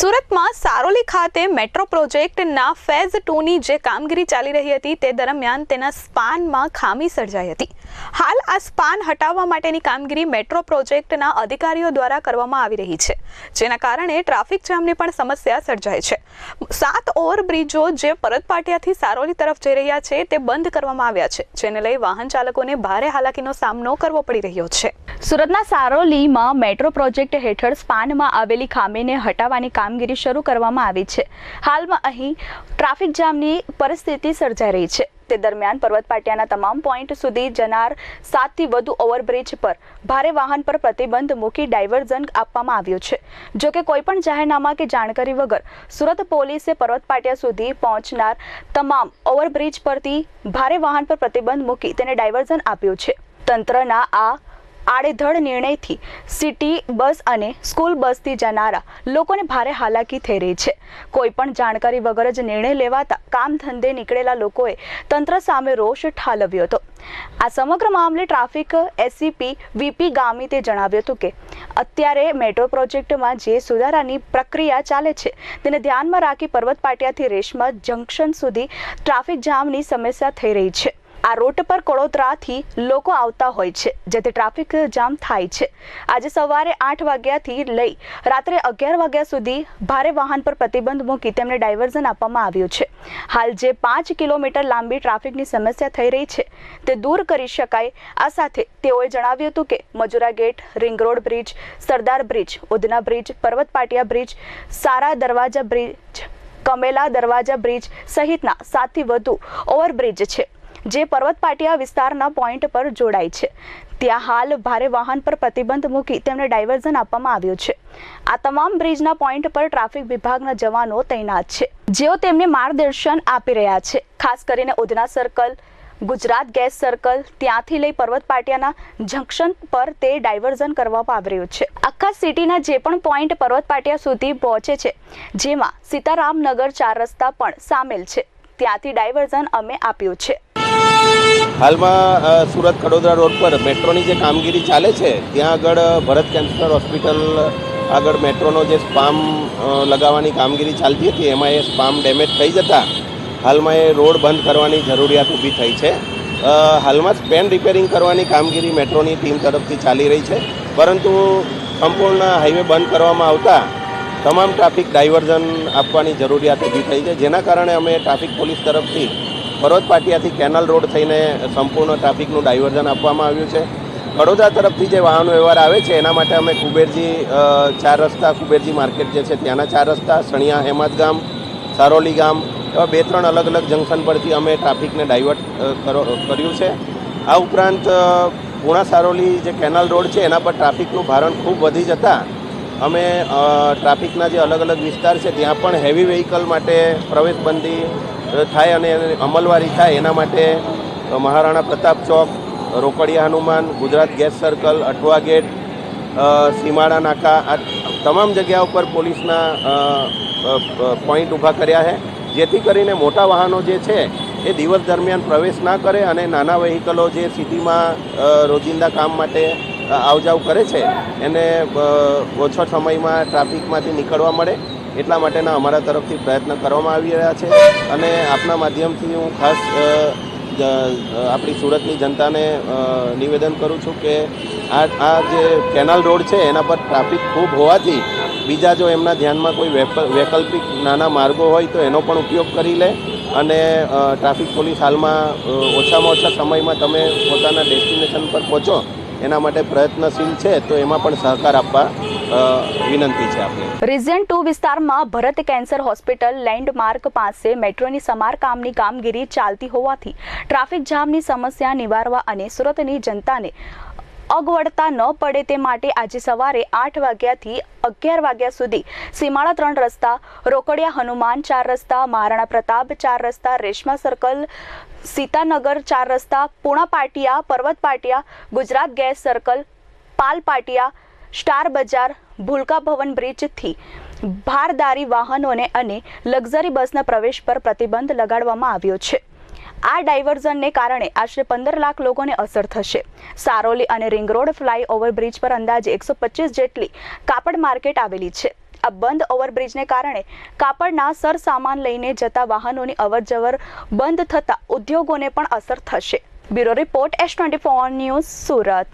સુરતમાં સારોલી ખાતે મેટ્રો પ્રોજેક્ટના ફેઝ ટુની જે કામગીરી ચાલી રહી હતી તે દરમિયાન તેના સ્પાનમાં ખામી સર્જાઈ હતી. હાલ આ સ્પાન હટાવવા માટેની કામગીરી મેટ્રો પ્રોજેક્ટના અધિકારીઓ દ્વારા કરવામાં આવી રહી છે, જેના કારણે ટ્રાફિક જામની પણ સમસ્યા સર્જાય છે. સાત ઓવરબ્રિજો જે પરત પાટિયાથી સારોલી તરફ જઈ રહ્યા છે તે બંધ કરવામાં આવ્યા છે, જેને લઈ વાહન ચાલકોને ભારે હાલાકીનો સામનો કરવો પડી રહ્યો છે. સુરતના સારોલીમાં મેટ્રો પ્રોજેક્ટ હેઠળ સ્પાનમાં આવેલી ખામીને હટાવવાની કામગીરી શરૂ કરવામાં આવી છે. હાલમાં અહીં ટ્રાફિક જામની પરિસ્થિતિ સર્જાઈ રહી છે. તે દરમિયાન પર્વત પાટિયાના તમામ પોઈન્ટ સુધી જનાર સાતથી વધુ ઓવરબ્રિજ પર ભારે વાહન પર પ્રતિબંધ મૂકી ડાયવર્ઝન આપવામાં આવ્યું છે. જો કે કોઈપણ જાહેરનામા કે જાણકારી વગર સુરત પોલીસે પર્વત પાટિયા સુધી પહોંચનાર તમામ ઓવરબ્રિજ પરથી ભારે વાહન પર પ્રતિબંધ મૂકી તેને ડાયવર્ઝન આપ્યું છે. તંત્રના આ આડેધડ નિર્ણયથી સિટી, બસ અને સ્કૂલ બસથી જનારા લોકોને ભારે હાલાકી થઈ રહી છે. કોઈ પણ જાણકારી વગર જ નિર્ણય લેવાતા કામ ધંધે નીકળેલા લોકોએ તંત્ર સામે રોષ ઠાલવ્યો હતો. આ સમગ્ર મામલે ટ્રાફિક એસીપી વીપી ગામિતે જણાવ્યું હતું કે, અત્યારે મેટ્રો પ્રોજેક્ટમાં જે સુધારાની પ્રક્રિયા ચાલે છે, તેને ધ્યાનમાં રાખી પર્વત પાટિયાથી રેશમા જંકશન સુધી ટ્રાફિક જામની સમસ્યા થઈ રહી છે. આ રૂટ પર કડોદરાથી લોકો આવતા હોય છે, જેથી ટ્રાફિક જામ થાય છે. આજે સવારે આઠ વાગ્યાથી લઈ રાત્રે અગિયાર વાગ્યા સુધી ભારે વાહન પર પ્રતિબંધ મૂકી તેમને ડાયવર્ઝન આપવામાં આવ્યું છે. હાલ જે પાંચ કિલોમીટર લાંબી ટ્રાફિકની સમસ્યા થઈ રહી છે, તે દૂર કરી શકાય. આ સાથે તેઓએ જણાવ્યું હતું કે Majura gate, ring road bridge, Sardar bridge, Udhna bridge Parvat Patiya bridge, સારા દરવાજા બ્રિજ, કમેલા દરવાજા બ્રિજ સહિતના સાતથી વધુ ઓવરબ્રિજ છે. જે પર્વતપાટિયા વિસ્તારના પોઈન્ટ પર જોડાય છે. ત્યાં હાલ ભારે વાહન પર પ્રતિબંધ મૂકી તેમને ડાયવર્ઝન આપવામાં આવ્યું છે. આ તમામ બ્રિજના પોઈન્ટ પર ટ્રાફિક વિભાગના જવાનો તૈનાત છે. જેઓ તેમને માર્ગદર્શન આપી રહ્યા છે. ખાસ કરીને Udhna circle, Gujarat gas circle, ત્યાંથી લઈ પર્વત પાટિયાના જંકશન પર તે ડાયવર્ઝન કરવામાં આવી રહ્યું છે. આખા સિટીના જે પણ પોઈન્ટ પર્વત પાટિયા સુધી પહોંચે છે, જેમાં સીતારામનગર ચાર રસ્તા પણ સામેલ છે. ત્યાંથી ડાયવર્ઝન અમે આપ્યું છે. હાલમાં સુરત કડોદરા રોડ પર મેટ્રોની જે કામગીરી ચાલે છે, ત્યાં આગળ ભરત કેન્સર હોસ્પિટલ આગળ મેટ્રોનો જે સ્પામ લગાવવાની કામગીરી ચાલતી હતી, એમાં એ સ્પામ ડેમેજ થઈ જતા હાલમાં એ રોડ બંધ કરવાની જરૂરિયાત ઊભી થઈ છે. હાલમાં સ્પેન રિપેરિંગ કરવાની કામગીરી મેટ્રોની ટીમ તરફથી ચાલી રહી છે, પરંતુ સંપૂર્ણ હાઈવે બંધ કરવામાં આવતા તમામ ટ્રાફિક ડાયવર્ઝન આપવાની જરૂરિયાત ઊભી થઈ છે, જેના કારણે અમે ટ્રાફિક પોલીસ તરફથી પર્વત પાટિયાથી કેનલ રોડ થઈને સંપૂર્ણ ટ્રાફિકનું ડાયવર્ઝન આપવામાં આવ્યું છે. વડોદરા તરફથી જે વાહન વ્યવહાર આવે છે, એના માટે અમે કુબેરજી ચાર રસ્તા, કુબેરજી માર્કેટ જે છે, ત્યાંના ચાર રસ્તા, સણિયા હેમત ગામ, સારોલી ગામ, એવા બે ત્રણ અલગ અલગ જંકશન પરથી અમે ટ્રાફિકને ડાયવર્ટ કરો- કર્યું છે. આ ઉપરાંત પૂણા સારોલી જે કેનલ રોડ છે, એના પર ટ્રાફિકનું ભારણ ખૂબ વધી જતાં અમે ટ્રાફિકના જે અલગ અલગ વિસ્તાર છે, ત્યાં પણ હેવી વ્હીકલ માટે પ્રવેશબંધી થાય અને અમલવારી થાય એના માટે Maharana Pratap chowk, Rokadiya Hanuman, Gujarat gas circle, Athwa gate Simada Naka, આ તમામ જગ્યા ઉપર પોલીસના પોઈન્ટ ઊભા કર્યા છે. જેથી કરીને મોટા વાહનો જે છે, એ દિવસ દરમિયાન પ્રવેશ ના કરે અને નાના વ્હીકલો જે સિટીમાં રોજિંદા કામ માટે આવજાવ કરે છે, એને ઓછો સમયમાં ટ્રાફિકમાંથી નીકળવા મળે. એટલા માટેના અમારા તરફથી પ્રયત્ન કરવામાં આવી રહ્યા છે અને આપના માધ્યમથી હું ખાસ આપણી સુરતની જનતાને નિવેદન કરું છું કે આ આ જે કેનાલ રોડ છે એના પર ટ્રાફિક ખૂબ હોવાથી બીજા જો એમના ધ્યાનમાં કોઈ વૈકલ્પિક નાના માર્ગો હોય તો એનો પણ ઉપયોગ કરી લે અને ટ્રાફિક પોલીસ હાલમાં ઓછામાં ઓછા સમયમાં તમે પોતાના ડેસ્ટિનેશન પર પહોંચો એના માટે પ્રયત્નશીલ છે, તો એમાં પણ સહકાર આપવા વિનંતી છે આપણે રિઝન ટુ વિસ્તારમાં ભરત કેન્સર હોસ્પિટલ લેન્ડમાર્ક પાસે મેટ્રોની સમારકામની કામગીરી ચાલતી હોવાથી ટ્રાફિક જામની સમસ્યા નિવારવા અને સુરતની જનતાને અગવડતા ન પડે તે માટે આજે સવારે આઠ વાગ્યાથી અગિયાર વાગ્યા સુધી સીમાડા ત્રણ રસ્તા, રોકડિયા હનુમાન ચાર રસ્તા, મહારાણા પ્રતાપ ચાર રસ્તા, રેશમા સર્કલ, સીતાનગર ચાર રસ્તા, Puna Patiya, Parvat Patiya, Gujarat gas circle, Pal Patiya, Star Bazaar, Bhulka Bhavan બ્રિજથી ભારદારી વાહનોને અને લક્ઝરી બસના પ્રવેશ પર પ્રતિબંધ લગાડવામાં આવ્યો છે. આ ડાયવર્ઝનને કારણે આશરે પંદર લાખ લોકોને અસર થશે. સારોલી અને રિંગ રોડ ફ્લાય ઓવરબ્રિજ પર અંદાજે એકસો જેટલી કાપડ માર્કેટ આવેલી છે. આ બંધ ઓવરબ્રિજને કારણે કાપડના સરસામાન લઈને જતા વાહનોની અવરજવર બંધ થતાં ઉદ્યોગોને પણ અસર થશે. Bureau report S twenty four news Surat.